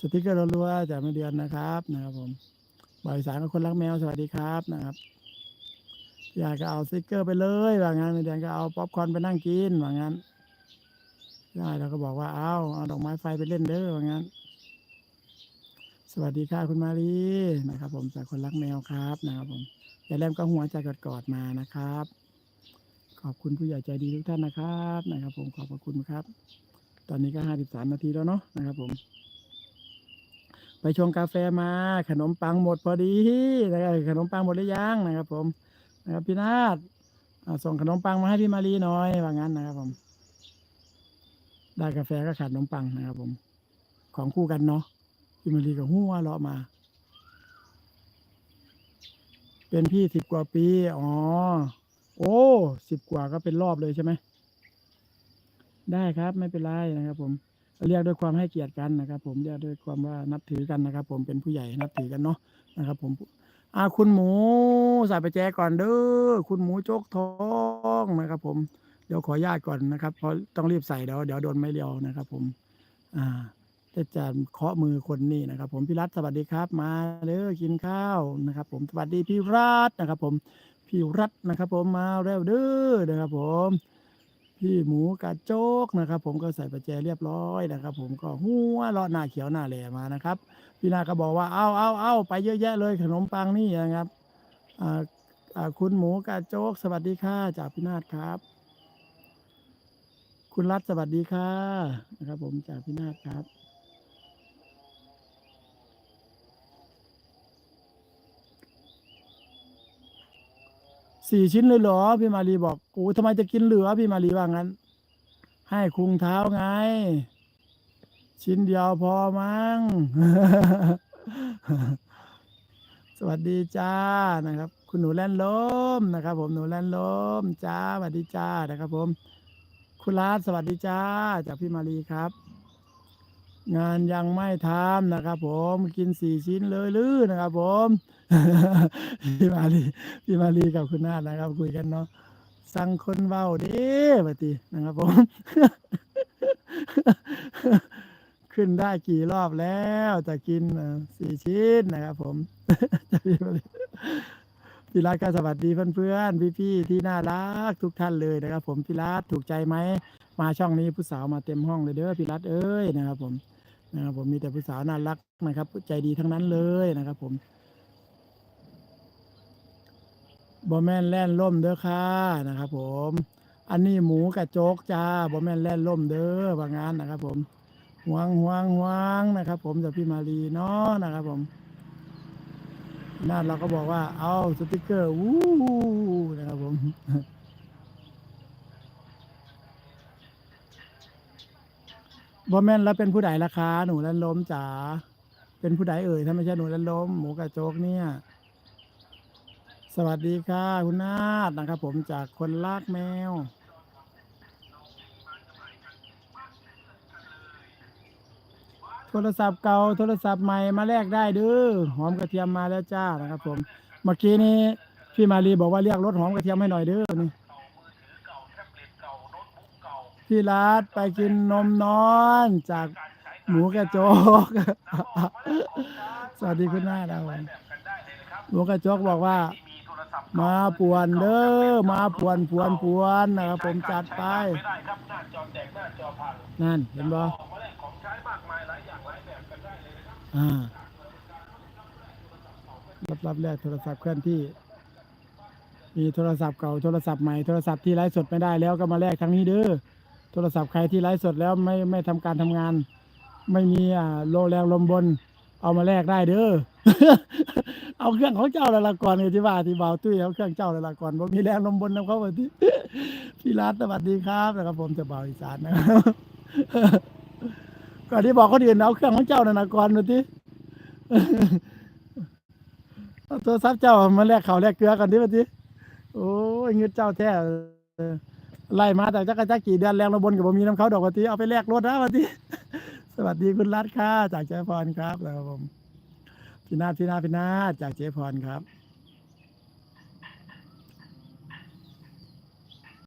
สติกเกอร์รัวๆจากไม่เดือนนะครับนะครับ ผมบ่อยสารกับคนรักแมวสวัสดีครับนะครับ อยากจะเอาสติกเกอร์ไปเลยว่างั้นไม่เดือนก็เอาป๊อปคอร์นไปนั่งกินว่างั้นได้เราก็บอกว่าเอาเอาดอกไม้ไฟไปเล่นเด้อว่างั้น สวัสดีค่ะคุณมารีนะครับ ผมจากคนรักแมวครับนะครับผมอย่าแลมก็หัวใจกอดๆมานะครับ ขอบคุณผู้ใหญ่ใจดีทุกท่านนะครับนะครับ ผมขอบพระคุณครับ ตอนนี้ก็ห้าสิบสามนาทีแล้วเนาะนะครับ ผม ชงกาแฟมา ขนมปังหมดพอดีนะครับขนมปังหมดหรือยังนะครับ ผมนะครับพี่นาฏส่งขนมปังมาให้พี่มารีหน่อยว่างั้นนะครับ ผม ได้กาแฟก็ขาดขนมปังนะครับ ผม ของคู่กันเนาะพี่มารีกับหัวเราะมา เป็นพี่สิบกว่าปี อ๋อ โอ้สิบกว่าก็เป็นรอบเลยใช่ไหมได้ครับ ไม่เป็นไรนะครับ ผม เรียกด้วยความให้เกียรติกันนะครับ ผมเรียกด้วยความว่านับถือกันนะครับ ผมเป็นผู้ใหญ่นับถือกันเนาะนะครับ ผมอ่าคุณหมูใส่ไปแจก่อนเด้อคุณหมูโจกทองนะครับ ผมเดี๋ยวขอญาตก่อนนะครับ เพราะต้องรีบใส่เดี๋ยวเดี๋ยวโดนไม่เรียวนะครับ ผม อ่าจะจะเคาะมือคนนี่นะครับ ผมพี่รัฐสวัสดีครับ มาเด้อกินข้าวนะครับ ผมสวัสดีพี่รัฐนะครับ ผมพี่รัฐนะครับ ผมมาเร็วเด้อนะครับ ผม พี่หมูกระโจกนะครับ ผมก็ใส่ประแจเรียบร้อยนะครับ ผมก็หัวเลาะหน้าเขียวหน้าแหลมานะครับ พี่นาก็บอกว่าเอาเอาเอาไปเยอะแยะเลยขนมปังนี่นะครับอ่าอ่าคุณหมูกระโจก สวัสดีค่ะจากพี่นาฏครับ คุณรัฐสวัสดีค่ะนะครับ ผมจากพี่นาฏครับ สี่ชิ้นเลยเหรอพี่มารีบอกโอ้ทำไมจะกินเหลือพี่มารีว่างั้น ให้คุงเท้าไง ชิ้นเดียวพอมั้งสวัสดีจ้านะครับ คุณหนูแล่นล้มนะครับ ผมหนูแล่นล้มจ้าสวัสดีจ้านะครับ ผม คุณรัฐสวัสดีจ้าจากพี่มารีครับ งานยังไม่ทำนะครับผมกินสี่ชิ้นเลยลื้อนะครับผมพี่มารีพี่มารีกับคุณนาฏนะครับ คุยกันเนาะสั่งคนเว้าเด้ปฏินะครับผม ขึ้นได้กี่รอบแล้วจะกินสี่ชิ้นนะครับผมพี่มารี พี่รัฐก็สวัสดีเพื่อนๆพี่ๆที่น่ารักทุกท่านเลยนะครับ ผมพี่รัฐถูกใจไหมมาช่องนี้ผู้สาวมาเต็มห้องเลยเด้อพี่รัฐเอ้ยนะครับ ผมนะครับผมมีแต่ผู้สาวน่ารักนะครับใจดีทั้งนั้นเลยนะครับ ผมบอแม่นแล่นล่มเด้อค่ะนะครับ ผม อันนี้หมูกระโจกจ้าบอแม่นแล่นล่มเด้อว่างานนะครับ ผมหวงหวงหวงนะครับ ผมจากพี่มารีเนาะนะครับ ผม นั่นเราก็บอกว่า เอาสติกเกอร์วู้นะครับผมบอแม่นแล้วเป็นผู้ใดราคาหนูแล่นล้มจ๋าเป็นผู้ใดเอ่ยถ้าไม่ใช่หนูแล่นล้มหมูกระโจกเนี่ย สวัสดีค่ะ คุณนาฏนะครับผมจากคนลากแมว โทรศัพท์เก่าโทรศัพท์ใหม่มาแลกได้เด้อหอมกระเทียมมาแล้วจ้านะครับ ผมเมื่อกี้นี้พี่มารีบอกว่าเรียกรถหอมกระเทียมให้หน่อยเด้อนี่พี่รัดไปกินนมนอนจากหมูกระโจก สวัสดีคุณนาฏนะครับผมหมูกระโจกบอกว่า มาป่วนเด้อ มาป่วนป่วนป่วนนะครับผมจัดไป นั่นเห็นบ่ อ่ารับรับแลกโทรศัพท์เคลื่อนที่ มีโทรศัพท์เก่าโทรศัพท์ใหม่โทรศัพท์ที่ไลฟ์สดไม่ได้แล้วก็มาแลกทั้งนี้เด้อโทรศัพท์ใครที่ไลฟ์สดแล้วไม่ไม่ทำการทำงาน ไม่มีอ่าโลแรงลมบน เอามาแลกได้เด้อ เอาเครื่องของเจ้าละละก่อนเลยที่ว่าที่บ่าวตุ้ยเอาเครื่องเจ้าละละก่อนบ่มีแรงลมบนนำเข้าว่าที่พี่รัตน์สวัสดีครับนะครับผมจะบ่าวอีสานนะครับ ก่อนที่บอกคนอื่นเอาเครื่องของเจ้านั่นนะก่อนมาที่เอาโทรศัพท์เจ้ามาแลกเขาแลกเกลือกันดิมาที่โอ้ยเงินเจ้าแท้ไล่มาแต่จักรจักกี่เดือนแรงระบนกับบ่มีน้ำเขาดอกมาที่เอาไปแลกรถนะมาที่สวัสดีคุณรัตค่ะจากเจพรครับแล้วผมพี่นาพี่นาพี่นาจากเจพรครับ